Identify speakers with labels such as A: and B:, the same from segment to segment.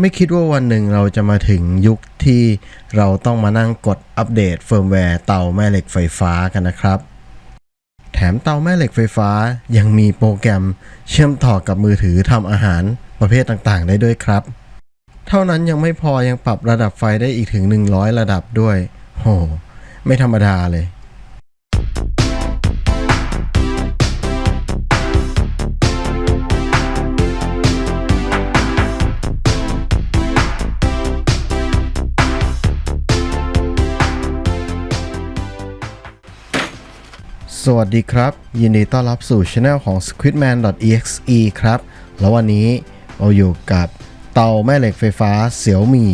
A: ไม่คิดว่าวันหนึ่งเราจะมาถึงยุคที่เราต้องมานั่งกดอัปเดตเฟิร์มแวร์เตาแม่เหล็กไฟฟ้ากันนะครับ แถมเตาแม่เหล็กไฟฟ้ายังมีโปรแกรมเชื่อมต่อกับมือถือทำอาหารประเภทต่างๆ ได้ด้วยครับ เท่านั้นยังไม่พอยังปรับระดับไฟได้อีกถึง 100 ระดับด้วย โห ไม่ธรรมดาเลย สวัสดีครับ ยินดีต้อนรับสู่ช anel ของ squidman.exe ครับ แล้ววันนี้เราอยู่กับเตาแม่เหล็กไฟฟ้าเสี่ยวมี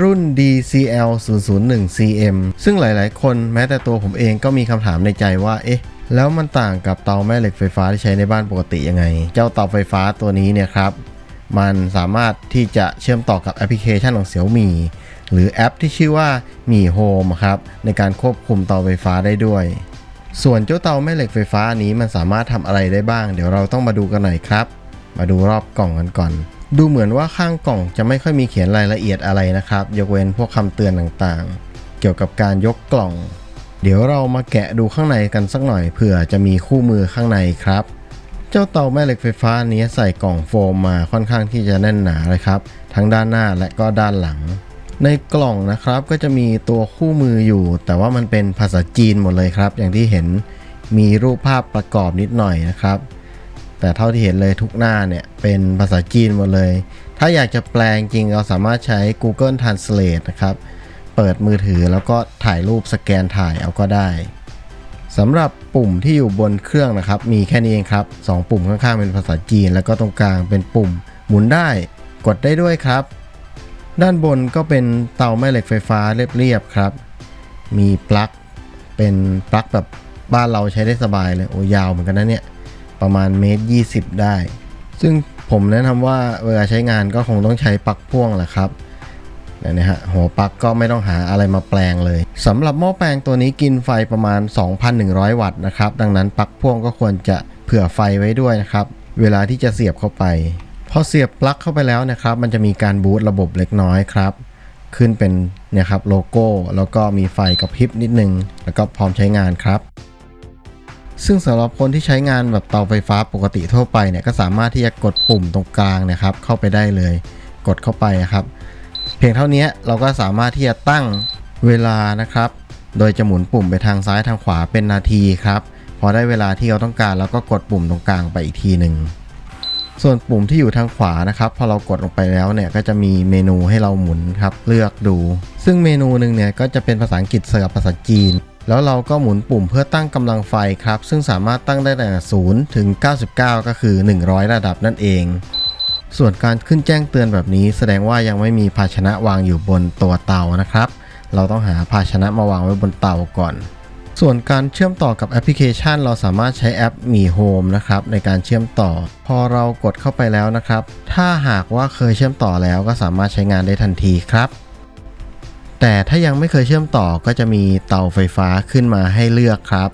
A: รุ่น DCL 001 CM ซึ่งหลายๆ คนแม้แต่ตัวผมเองก็มีคำถามในใจว่า เอ๊ะ แล้วมันต่างกับเตาแม่เหล็กไฟฟ้าที่ใช้ในบ้านปกติยังไง เจ้าเตาไฟฟ้าตัวนี้เนี่ยครับ มันสามารถที่จะเชื่อมต่อกับแอปพลิเคชันของเสี่ยวหมี่หรือแอปที่ชื่อว่ามีโฮมครับ ในการควบคุมเตาไฟฟ้าได้ด้วย ส่วนเจ้าเตาแม่เหล็กไฟฟ้านี้มันสามารถทำอะไรได้บ้าง เดี๋ยวเราต้องมาดูกันหน่อยครับ มาดูรอบกล่องกันก่อน ดูเหมือนว่าข้างกล่องจะไม่ค่อยมีเขียนรายละเอียดอะไรนะครับ ยกเว้นพวกคำเตือนต่างๆ เกี่ยวกับการยกกล่อง เดี๋ยวเรามาแกะดูข้างในกันสักหน่อยเผื่อจะมีคู่มือข้างในครับ เจ้าเตาแม่เหล็กไฟฟ้านี้ใส่กล่องโฟมมาค่อนข้างที่จะแน่นหนาเลยครับ ทั้งด้านหน้าและก็ด้านหลัง ในกล่องนะครับก็จะมีตัวคู่มืออยู่ แต่ว่ามันเป็นภาษาจีนหมดเลยครับ อย่างที่เห็นมีรูปภาพประกอบนิดหน่อยนะครับ แต่เท่าที่เห็นเลยทุกหน้าเนี่ยเป็นภาษาจีนหมดเลย ถ้าอยากจะแปลงจริงเราสามารถใช้ Google Translate นะครับ เปิดมือถือแล้วก็ถ่ายรูปสแกนถ่ายเอาก็ได้สำหรับปุ่มที่อยู่บนเครื่องนะครับ มีแค่นี้เองครับสองปุ่มข้างๆเป็นภาษาจีน แล้วก็ตรงกลางเป็นปุ่มหมุนได้ กดได้ด้วยครับ ด้านบนก็เป็นเตาแม่เหล็กไฟฟ้าเรียบๆครับ มีปลั๊กเป็นปลั๊กแบบบ้านเราใช้ได้สบายเลยโอ้ยาวเหมือนกันนะเนี่ย ประมาณเมตรยีได้ ซึ่งผมแนะนำว่าเวลาใช้งานก็คงต้องใช้ปลั๊กพ่วงแหละครับนี่นะฮะหัวปลั๊กก็ไม่ต้องหาอะไรมาแปลงเลยสำหรับหม้อแปลงตัวนี้กินไฟประมาณ 2,100 วัตต์นะครับ ดังนั้นปลั๊กพ่วงก็ควรจะเผื่อไฟไว้ด้วยนะครับ เวลาที่จะเสียบเข้าไป พอเสียบปลั๊กเข้าไปแล้วนะครับ มันจะมีการบูตระบบเล็กน้อยครับ ขึ้นเป็นเนี่ยครับโลโก้แล้วก็มีไฟกระพริบนิดนึง แล้วก็พร้อมใช้งานครับ ซึ่งสำหรับคนที่ใช้งานแบบเตาไฟฟ้าปกติทั่วไปเนี่ยก็สามารถที่จะกดปุ่มตรงกลางนะครับ เข้าไปได้เลย กดเข้าไปครับ เพียงเท่านี้เราก็สามารถที่จะตั้งเวลานะครับ โดยจะหมุนปุ่มไปทางซ้ายทางขวาเป็นนาทีครับ พอได้เวลาที่เราต้องการเราก็กดปุ่มตรงกลางไปอีกทีหนึ่ง ส่วนปุ่มที่อยู่ทางขวานะครับพอเรากดลงไปแล้วเนี่ยก็จะมีเมนูให้เราหมุนครับเลือกดู ซึ่งเมนูหนึ่งเนี่ยก็จะเป็นภาษาอังกฤษเสิร์ฟภาษาจีน แล้วเราก็หมุนปุ่มเพื่อตั้งกำลังไฟครับ ซึ่งสามารถตั้งได้ตั้งแต่0ถึง 99 ก็คือ 100 ระดับนั่นเอง ส่วนการขึ้นแจ้งเตือนแบบนี้ แสดงว่ายังไม่มีภาชนะวางอยู่บนตัวเตานะครับ เราต้องหาภาชนะมาวางไว้บนเตาก่อน ส่วนการเชื่อมต่อกับแอปพลิเคชัน เราสามารถใช้แอปมีโฮมนะครับในการเชื่อมต่อ พอเรากดเข้าไปแล้วนะครับ ถ้าหากว่าเคยเชื่อมต่อแล้วก็สามารถใช้งานได้ทันทีครับแต่ถ้ายังไม่เคยเชื่อมต่อก็จะมีเตาไฟฟ้าขึ้นมาให้เลือกครับ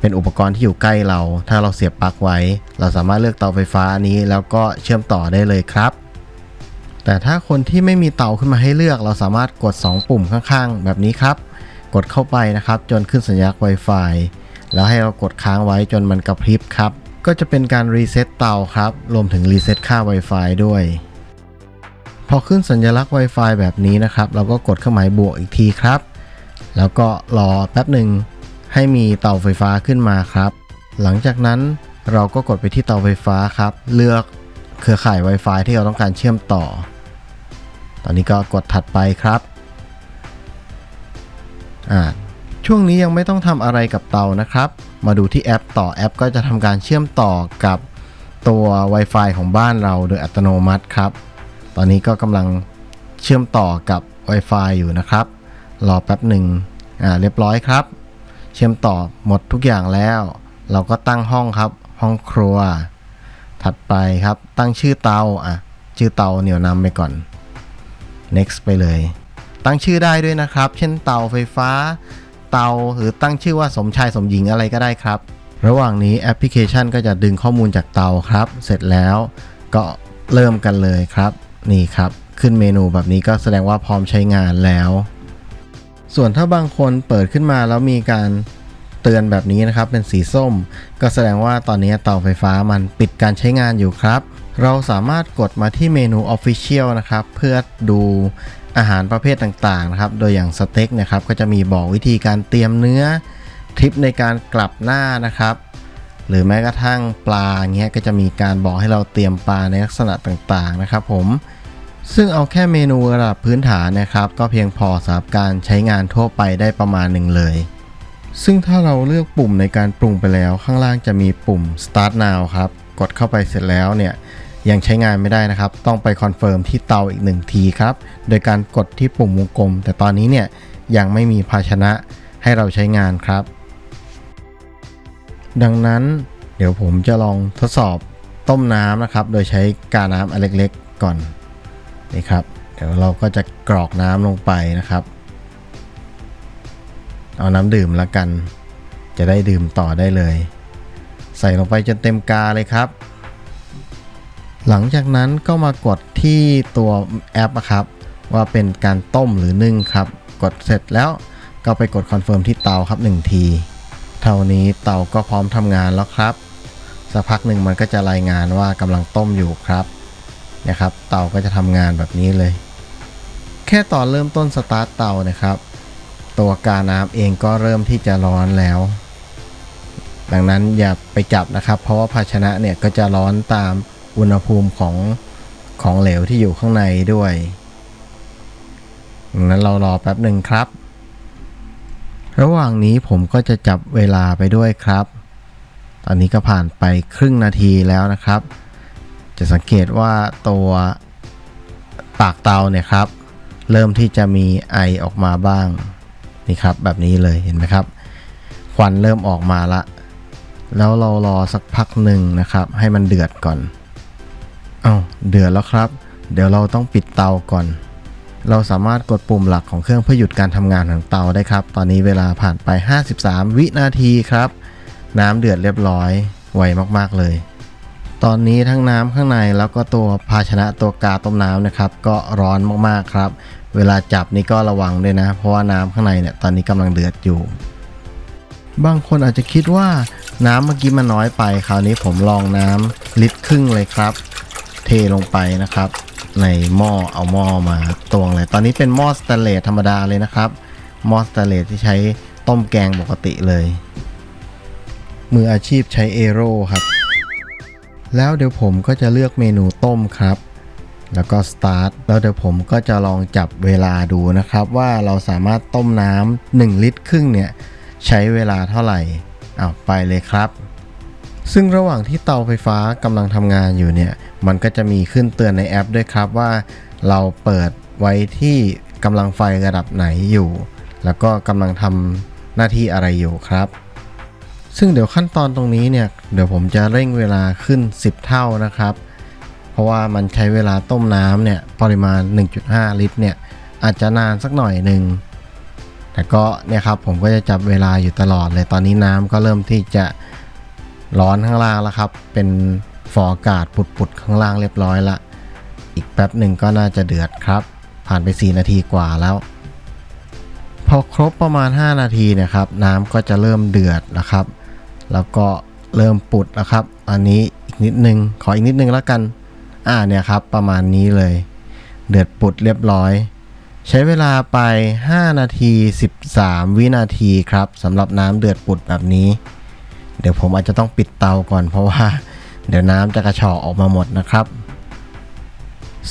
A: เป็นอุปกรณ์ที่อยู่ใกล้เรา ถ้าเราเสียบปลั๊กไว้ เราสามารถเลือกเตาไฟฟ้านี้แล้วก็เชื่อมต่อได้เลยครับ แต่ถ้าคนที่ไม่มีเตาขึ้นมาให้เลือก เราสามารถกด 2 ปุ่มข้างๆ แบบนี้ครับ กดเข้าไปนะครับ จนขึ้นสัญลักษณ์ Wi-Fi แล้วให้เรากดค้างไว้จนมันกระพริบครับ ก็จะเป็นการรีเซ็ตเตาครับ รวมถึงรีเซ็ตค่า Wi-Fi ด้วย พอขึ้นสัญลักษณ์ Wi-Fi แบบนี้นะครับ เราก็กดเครื่องหมายบวกอีกทีครับ แล้วก็รอแป๊บหนึ่งให้มีเตาไฟฟ้าขึ้นมาครับ หลังจากนั้นเราก็กดไปที่เตาไฟฟ้าครับ เลือกเครือข่าย Wi-Fi ที่เราต้องการเชื่อมต่อ ตอนนี้ก็กดถัดไปครับ อ่าช่วงนี้ยังไม่ต้องทำอะไรกับเตานะครับ มาดูที่แอปต่อแอปก็จะทำการเชื่อมต่อกับตัว Wi-Fi ของบ้านเราโดยอัตโนมัติครับ ตอนนี้ก็กำลังเชื่อมต่อกับ Wi-Fi อยู่นะครับ รอแป๊บหนึ่งอ่าเรียบร้อยครับ เชื่อมต่อหมดทุกอย่างแล้ว เราก็ตั้งห้องครับ ห้องครัว ถัดไปครับตั้งชื่อเตาอะชื่อเตาเหนี่ยวนำไปก่อน next ไปเลย ตั้งชื่อได้ด้วยนะครับ เช่นเตาไฟฟ้า เตาหรือตั้งชื่อว่าสมชายสมหญิงอะไรก็ได้ครับ ระหว่างนี้แอปพลิเคชันก็จะดึงข้อมูลจากเตาครับ เสร็จแล้วก็เริ่มกันเลยครับ นี่ครับ ขึ้นเมนูแบบนี้ก็แสดงว่าพร้อมใช้งานแล้ว ส่วนถ้าบางคนเปิดขึ้นมาแล้วมีการเตือนแบบนี้นะครับ เป็นสีส้ม ก็แสดงว่าตอนนี้เตาไฟฟ้ามันปิดการใช้งานอยู่ครับ เราสามารถกดมาที่เมนู Official นะครับ เพื่อดู อาหารประเภทต่างๆนะครับ โดยอย่างสเต็กนะครับก็จะมีบอกวิธีการเตรียมเนื้อทริปในการกลับหน้านะครับ หรือแม้กระทั่งปลาเงี้ยก็จะมีการบอกให้เราเตรียมปลาในลักษณะต่างๆนะครับ ผมซึ่งเอาแค่เมนูระดับพื้นฐานนะครับ ก็เพียงพอสำหรับการใช้งานทั่วไปได้ประมาณหนึ่งเลย ซึ่งถ้าเราเลือกปุ่มในการปรุงไปแล้ว ข้างล่างจะมีปุ่ม start now ครับ กดเข้าไปเสร็จแล้วเนี่ย ยังใช้งานไม่ได้นะครับ ต้องไปคอนเฟิร์มที่เตาอีกหนึ่งทีครับ โดยการกดที่ปุ่มวงกลม แต่ตอนนี้เนี่ยยังไม่มีภาชนะให้เราใช้งานครับ ดังนั้นเดี๋ยวผมจะลองทดสอบต้มน้ำนะครับ โดยใช้กาน้ำอันเล็กๆก่อนนี่ครับ เดี๋ยวเราก็จะกรอกน้ำลงไปนะครับ เอาน้ำดื่มแล้วกัน จะได้ดื่มต่อได้เลย ใส่ลงไปจนเต็มกาเลยครับ หลังจากนั้นก็มากดที่ตัวแอปครับ ว่าเป็นการต้มหรือนึ่งครับ กดเสร็จแล้วก็ไปกดคอนเฟิร์มที่เตาครับ 1 ที เท่านี้เตาก็พร้อมทำงานแล้วครับสักพักหนึ่งมันก็จะรายงานว่ากำลังต้มอยู่ครับนะครับ เตาก็จะทำงานแบบนี้เลย แค่ตอนเริ่มต้นสตาร์ทเตานะครับ ตัวกาน้ำเองก็เริ่มที่จะร้อนแล้ว ดังนั้นอย่าไปจับนะครับ เพราะว่าภาชนะเนี่ยก็จะร้อนตาม อุณหภูมิของของเหลวที่อยู่ข้างในด้วยงนั้นเรารอแป๊บหนึ่งครับ ระหว่างนี้ผมก็จะจับเวลาไปด้วยครับ ตอนนี้ก็ผ่านไปครึ่งนาทีแล้วนะครับ จะสังเกตว่าตัวปากเตาเนี่ยครับ เริ่มที่จะมีไอออกมาบ้าง นี่ครับแบบนี้เลยเห็นไหมครับ ควันเริ่มออกมาละ แล้วเรารอสักพักหนึ่งนะครับ ให้มันเดือดก่อน เอา้าเดือดแล้วครับ เดี๋ยวเราต้องปิดเตาก่อน เราสามารถกดปุ่มหลักของเครื่องเพื่อหยุดการทำงานของเตาได้ครับ ตอนนี้เวลาผ่านไป 53 วินาทีครับ น้ำเดือดเรียบร้อย ไวมากๆเลย ตอนนี้ทั้งน้ำข้างในแล้วก็ตัวภาชนะตัวกาต้มน้ำนะครับ ก็ร้อนมากๆครับ เวลาจับนี่ก็ระวังด้วยนะ เพราะว่าน้ำข้างในเนี่ยตอนนี้กำลังเดือดอยู่บางคนอาจจะคิดว่าน้ำเมื่อกี้มันน้อยไป คราวนี้ผมลองน้ำลิตรครึ่งเลยครับ เทลงไปนะครับ ในหม้อเอาหม้อมาตวงเลย ตอนนี้เป็นหม้อสแตนเลสธรรมดาเลยนะครับหม้อสแตนเลสที่ใช้ต้มแกงปกติเลย มืออาชีพใช้เอโร่ครับ แล้วเดี๋ยวผมก็จะเลือกเมนูต้มครับแล้วก็ start แล้วเดี๋ยวผมก็จะลองจับเวลาดูนะครับ ว่าเราสามารถต้มน้ำ1ลิตรครึ่งเนี่ย ใช้เวลาเท่าไหร่เอาไปเลยครับ ซึ่งระหว่างที่เตาไฟฟ้ากำลังทำงานอยู่เนี่ย มันก็จะมีขึ้นเตือนในแอปด้วยครับว่า เราเปิดไว้ที่กำลังไฟระดับไหนอยู่ แล้วก็กำลังทำหน้าที่อะไรอยู่ครับ ซึ่งเดี๋ยวขั้นตอนตรงนี้เนี่ย เดี๋ยวผมจะเร่งเวลาขึ้น 10 เท่านะครับ เพราะว่ามันใช้เวลาต้มน้ำเนี่ยปริมาณ 1.5 ลิตรเนี่ยอาจจะนานสักหน่อยหนึ่งแต่ก็เนี่ยครับผมก็จะจับเวลาอยู่ตลอดเลยตอนนี้น้ำก็เริ่มที่จะ ร้อนข้างล่างแล้วครับ เป็นฟองอากาศปุดๆข้างล่างเรียบร้อยละ อีกแป๊บหนึ่งก็น่าจะเดือดครับ ผ่านไป 4 นาทีกว่าแล้ว พอครบประมาณ 5 นาทีนี่ยครับ น้ำก็จะเริ่มเดือดแล้วครับ แล้วก็เริ่มปุดแล้วครับ อันนี้อีกนิดนึง ขออีกนิดนึงแล้วกัน อ่าเนี่ยครับ ประมาณนี้เลย เดือดปุดเรียบร้อย ใช้เวลาไป 5 นาที 13 วินาทีครับสำหรับน้ำเดือดปุดแบบนี้ เดี๋ยวผมอาจจะต้องปิดเตาก่อนเพราะว่า เดี๋ยวน้ำจะกระชอกออกมาหมดนะครับ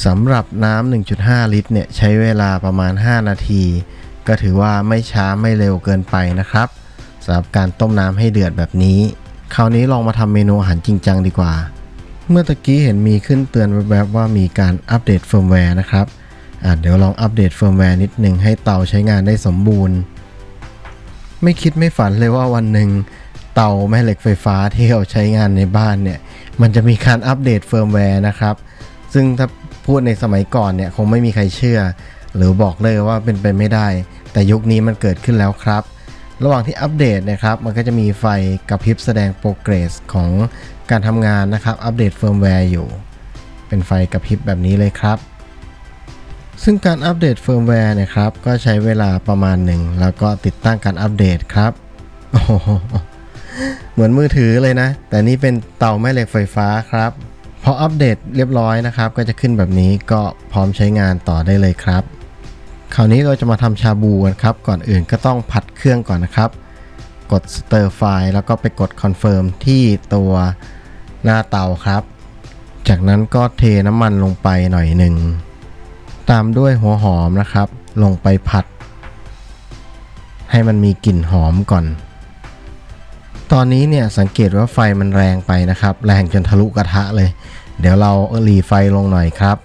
A: สำหรับน้ำ 1.5 ลิตรเนี่ยใช้เวลาประมาณ 5 นาที ก็ถือว่าไม่ช้าไม่เร็วเกินไปนะครับสำหรับการต้มน้ำให้เดือดแบบนี้ คราวนี้ลองมาทำเมนูอาหารจริงจังดีกว่า เมื่อตะกี้เห็นมีขึ้นเตือนแวบๆว่ามีการอัปเดตเฟิร์มแวร์นะครับเดี๋ยวลองอัปเดตเฟิร์มแวร์นิดหนึ่งให้เตาใช้งานได้สมบูรณ์ ไม่คิดไม่ฝันเลยว่าวันหนึ่ง เตาแม่เหล็กไฟฟ้าที่เราใช้งานในบ้านเนี่ย มันจะมีการอัปเดตเฟิร์มแวร์นะครับ ซึ่งถ้าพูดในสมัยก่อนเนี่ย คงไม่มีใครเชื่อ หรือบอกเลยว่าเป็นไปไม่ได้ แต่ยุคนี้มันเกิดขึ้นแล้วครับ ระหว่างที่อัปเดตนะครับ มันก็จะมีไฟกระพริบแสดงโปรเกรสของการทำงานนะครับ อัปเดตเฟิร์มแวร์อยู่ เป็นไฟกระพริบแบบนี้เลยครับซึ่งการอัปเดตเฟิร์มแวร์นี่ยครับ ก็ใช้เวลาประมาณหนึ่ง แล้วก็ติดตั้งการอัปเดตครับ โอ้โห เหมือนมือถือเลยนะ แต่นี่เป็นเตาแม่เหล็กไฟฟ้าครับ พออัปเดตเรียบร้อยนะครับ ก็จะขึ้นแบบนี้ก็พร้อมใช้งานต่อได้เลยครับ คราวนี้เราจะมาทำชาบูกันครับ ก่อนอื่นก็ต้องผัดเครื่องก่อนนะครับ กด stir fry แล้วก็ไปกด confirm ที่ตัวหน้าเตาครับ จากนั้นก็เทน้ำมันลงไปหน่อยหนึ่ง ตามด้วยหัวหอมนะครับ ลงไปผัด ให้มันมีกลิ่นหอมก่อน ตอนนี้เนี่ยสังเกตว่าไฟมันแรงไปนะครับ แรงจนทะลุกระทะเลย เดี๋ยวเราหลีไฟลงหน่อยครับ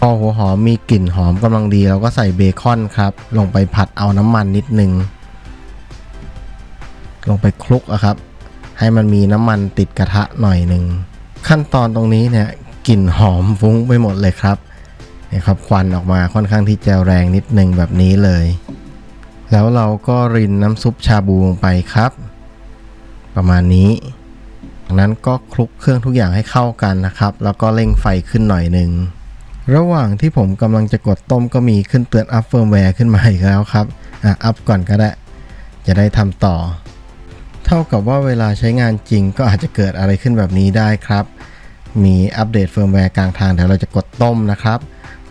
A: พอหัวหอมมีกลิ่นหอมกำลังดี เราก็ใส่เบคอนครับ ลงไปผัดเอาน้ำมันนิดนึง ลงไปคลุกอะครับ ให้มันมีน้ำมันติดกระทะหน่อยหนึ่งขั้นตอนตรงนี้เนี่ยกลิ่นหอมฟุ้งไปหมดเลยครับนี่ครับควันออกมาค่อนข้างที่จะแรงนิดนึงแบบนี้เลย แล้วเราก็รินน้ำซุปชาบูลงไปครับ ประมาณนี้จากนั้นก็คลุกเครื่องทุกอย่างให้เข้ากันนะครับ แล้วก็เร่งไฟขึ้นหน่อยหนึ่งระหว่างที่ผมกำลังจะกดต้มก็มีขึ้นเตือนอัพเฟิร์มแวร์ขึ้นมาอีกแล้วครับอะอัพก่อนก็ได้ จะได้ทำต่อ เท่ากับว่าเวลาใช้งานจริงก็อาจจะเกิดอะไรขึ้นแบบนี้ได้ครับ มีอัปเดตเฟิร์มแวร์กลางทางเดี๋ยวเราจะกดต้มนะครับ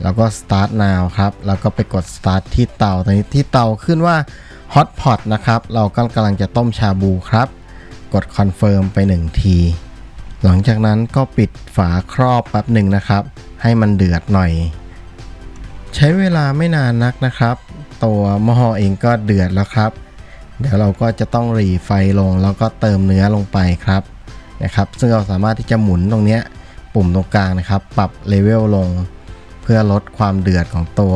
A: แล้วก็ start now ครับ แล้วก็ไปกด start ที่เตาตอนนี้ที่เตาขึ้นว่า hot pot นะครับ เราก็กำลังจะต้มชาบูครับ กด confirm ไป 1 ที หลังจากนั้นก็ปิดฝาครอบแป๊บหนึ่งนะครับ ให้มันเดือดหน่อย ใช้เวลาไม่นานนักนะครับ ตัวหม้อเองก็เดือดแล้วครับ เดี๋ยวเราก็จะต้องรีไฟลงแล้วก็เติมเนื้อลงไปครับนะครับ ซึ่งเราสามารถที่จะหมุนตรงนี้ปุ่มตรงกลางนะครับ ปรับเลเวลลง เพื่อลดความเดือดของตัว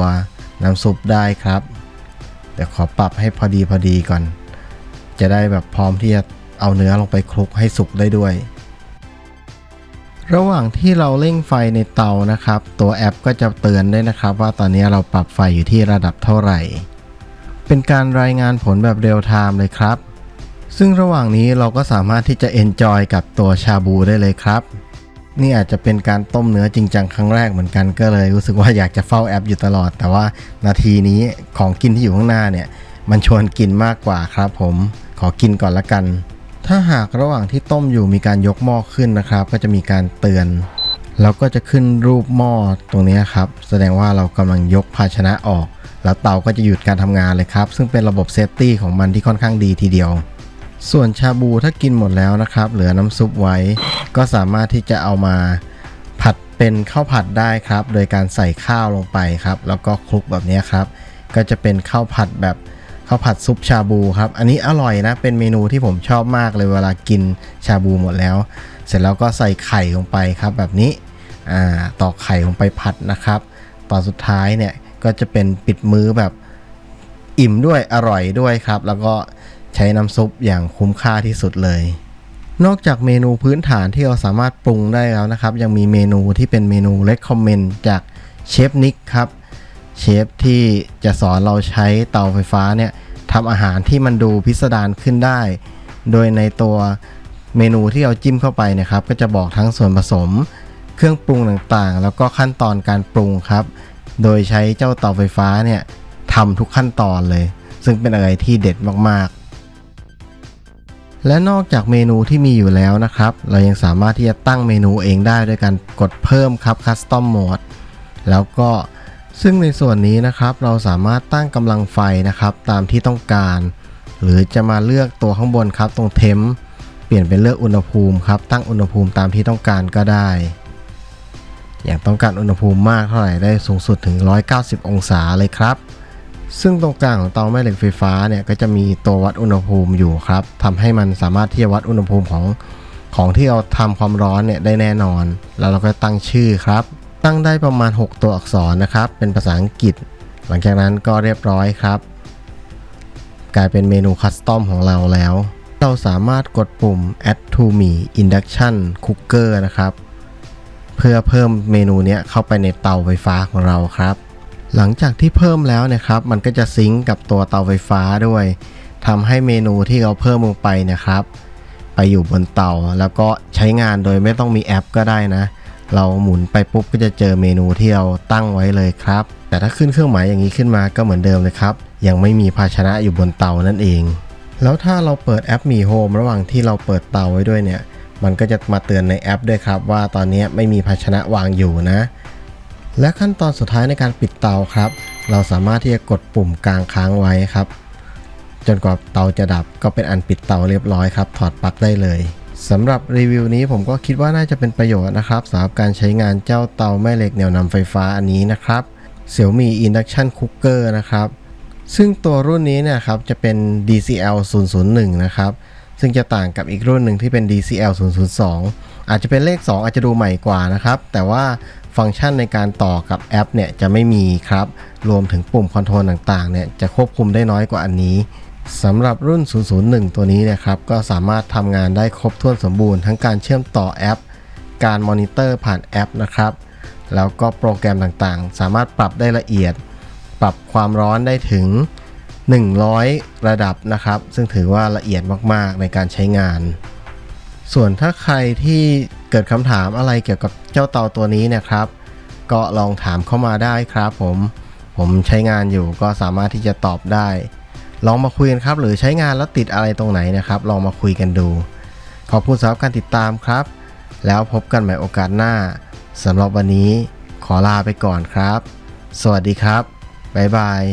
A: น้ำซุปได้ครับเดี๋ยวขอปรับให้พอดีพอดีก่อน จะได้แบบพร้อมที่จะ เอาเนื้อลงไปคลุกให้สุกได้ด้วย ระหว่างที่เราเร่งไฟในเตานะครับ ตัวแอปก็จะเตือนด้วยนะครับ ว่าตอนนี้เราปรับไฟอยู่ที่ระดับเท่าไหร่ เป็นการรายงานผลแบบเรียลไทม์เลยครับ ซึ่งระหว่างนี้เราก็สามารถที่จะเอนจอยกับตัวชาบูได้เลยครับนี่อาจจะเป็นการต้มเนื้อจริงจังครั้งแรกเหมือนกันก็เลย รู้สึกว่าอยากจะเฝ้าแอปอยู่ตลอด แต่ว่านาทีนี้ของกินที่อยู่ข้างหน้าเนี่ย มันชวนกินมากกว่าครับผมขอกินก่อนละกัน ถ้าหากระหว่างที่ต้มอยู่มีการยกหม้อขึ้นนะครับ ก็จะมีการเตือน แล้วก็จะขึ้นรูปหม้อตรงนี้ครับ แสดงว่าเรากำลังยกภาชนะออก แล้วเตาก็จะหยุดการทำงานเลยครับ ซึ่งเป็นระบบเซฟตี้ของมันที่ค่อนข้างดีทีเดียว ส่วนชาบูถ้ากินหมดแล้วนะครับ เหลือน้ำซุปไว้ ก็สามารถที่จะเอามาผัดเป็นข้าวผัดได้ครับ โดยการใส่ข้าวลงไปครับ แล้วก็คลุกแบบนี้ครับ ก็จะเป็นข้าวผัดแบบ ข้าวผัดซุปชาบูครับ อันนี้อร่อยนะ เป็นเมนูที่ผมชอบมากเลยเวลากินชาบูหมดแล้ว เสร็จแล้วก็ใส่ไข่ลงไปครับแบบนี้ตอกไข่ลงไปผัดนะครับ ตอนสุดท้ายเนี่ยก็จะเป็นปิดมือแบบอิ่มด้วยอร่อยด้วยครับ แล้วก็ใช้น้ำซุปอย่างคุ้มค่าที่สุดเลย นอกจากเมนูพื้นฐานที่เราสามารถปรุงได้แล้วนะครับ ยังมีเมนูที่เป็นเมนู recommend จากเชฟนิกครับ เชฟที่จะสอนเราใช้เตาไฟฟ้าเนี่ยทำอาหารที่มันดูพิสดารขึ้นได้ โดยในตัวเมนูที่เราจิ้มเข้าไปนะครับ ก็จะบอกทั้งส่วนผสม เครื่องปรุงต่างๆ แล้วก็ขั้นตอนการปรุงครับ โดยใช้เจ้าเตาไฟฟ้าเนี่ยทำทุกขั้นตอนเลย ซึ่งเป็นอะไรที่เด็ดมากๆ และนอกจากเมนูที่มีอยู่แล้วนะครับ เรายังสามารถที่จะตั้งเมนูเองได้ด้วยการกดเพิ่มครับ Custom Mode แล้วก็ ซึ่งในส่วนนี้นะครับเราสามารถตั้งกำลังไฟนะครับตามที่ต้องการ หรือจะมาเลือกตัวข้างบนครับตรงเทมเปลี่ยนเป็นเลือกอุณหภูมิครับตั้งอุณหภูมิตามที่ต้องการก็ได้ อย่างต้องการอุณหภูมิมากเท่าไหร่ได้สูงสุดถึง 190 องศาเลยครับ ซึ่งตรงกลางของเตาแม่เหล็กไฟฟ้าเนี่ยก็จะมีตัววัดอุณหภูมิอยู่ครับทำให้มันสามารถที่จะวัดอุณหภูมิของของที่เราทำความร้อนเนี่ยได้แน่นอน แล้วเราก็ตั้งชื่อครับ ตั้งได้ประมาณ 6 ตัวอักษรนะครับ เป็นภาษาอังกฤษ หลังจากนั้นก็เรียบร้อยครับ กลายเป็นเมนูคัสตอมของเราแล้ว เราสามารถกดปุ่ม add to me induction cooker นะครับ เพื่อเพิ่มเมนูเนี้ยเข้าไปในเตาไฟฟ้าของเราครับ หลังจากที่เพิ่มแล้วนะครับ มันก็จะซิงก์กับตัวเตาไฟฟ้าด้วยทำให้เมนูที่เราเพิ่มลงไปนะครับ ไปอยู่บนเตาแล้วก็ใช้งานโดยไม่ต้องมีแอปก็ได้นะเเราหมุนไปปุ๊บก็จะเจอเมนูที่เราตั้งไว้เลยครับ แต่ถ้าขึ้นเครื่องหมายอย่างนี้ขึ้นมาก็เหมือนเดิมเลยครับ ยังไม่มีภาชนะอยู่บนเตานั่นเอง แล้วถ้าเราเปิดแอปมีโฮมระหว่างที่เราเปิดเตาไว้ด้วยเนี่ย มันก็จะมาเตือนในแอปด้วยครับ ว่าตอนนี้ไม่มีภาชนะวางอยู่นะ และขั้นตอนสุดท้ายในการปิดเตาครับ เราสามารถที่จะกดปุ่มกลางค้างไว้ครับ จนกว่าเตาจะดับก็เป็นอันปิดเตาเรียบร้อยครับ ถอดปลั๊กได้เลย สำหรับรีวิวนี้ผมก็คิดว่าน่าจะเป็นประโยชน์นะครับสำหรับการใช้งานเจ้าเตาแม่เหล็กแนวนำไฟฟ้าอันนี้นะครับ Xiaomi Induction Cooker นะครับ ซึ่งตัวรุ่นนี้เนี่ยครับจะเป็น DCL 001 นะครับ ซึ่งจะต่างกับอีกรุ่นหนึ่งที่เป็น DCL 002 อาจจะเป็นเลข 2 อาจจะดูใหม่กว่านะครับ แต่ว่าฟังก์ชันในการต่อกับแอปเนี่ยจะไม่มีครับ รวมถึงปุ่มคอนโทรลต่างๆเนี่ยจะควบคุมได้น้อยกว่าอันนี้ สำหรับรุ่น 001 ตัวนี้นี่ยครับ ก็สามารถทำงานได้ครบถ้วนสมบูรณ์ทั้งการเชื่อมต่อแอป การมอนิเตอร์ผ่านแอปนะครับ แล้วก็โปรแกรมต่างๆ สามารถปรับได้ละเอียด ปรับความร้อนได้ถึง 100 ระดับนะครับ ซึ่งถือว่าละเอียดมากๆในการใช้งาน ส่วนถ้าใครที่เกิดคำถามอะไรเกี่ยวกับเจ้าเตาตัวนี้นะครับ ก็ลองถามเข้ามาได้ครับผม ผมใช้งานอยู่ก็สามารถที่จะตอบได้ ลองมาคุยกันครับ หรือใช้งานแล้วติดอะไรตรงไหนนะครับ ลองมาคุยกันดู ขอบคุณสำหรับการติดตามครับ แล้วพบกันใหม่โอกาสหน้าสำหรับวันนี้ขอลาไปก่อนครับ สวัสดีครับ บ๊ายบาย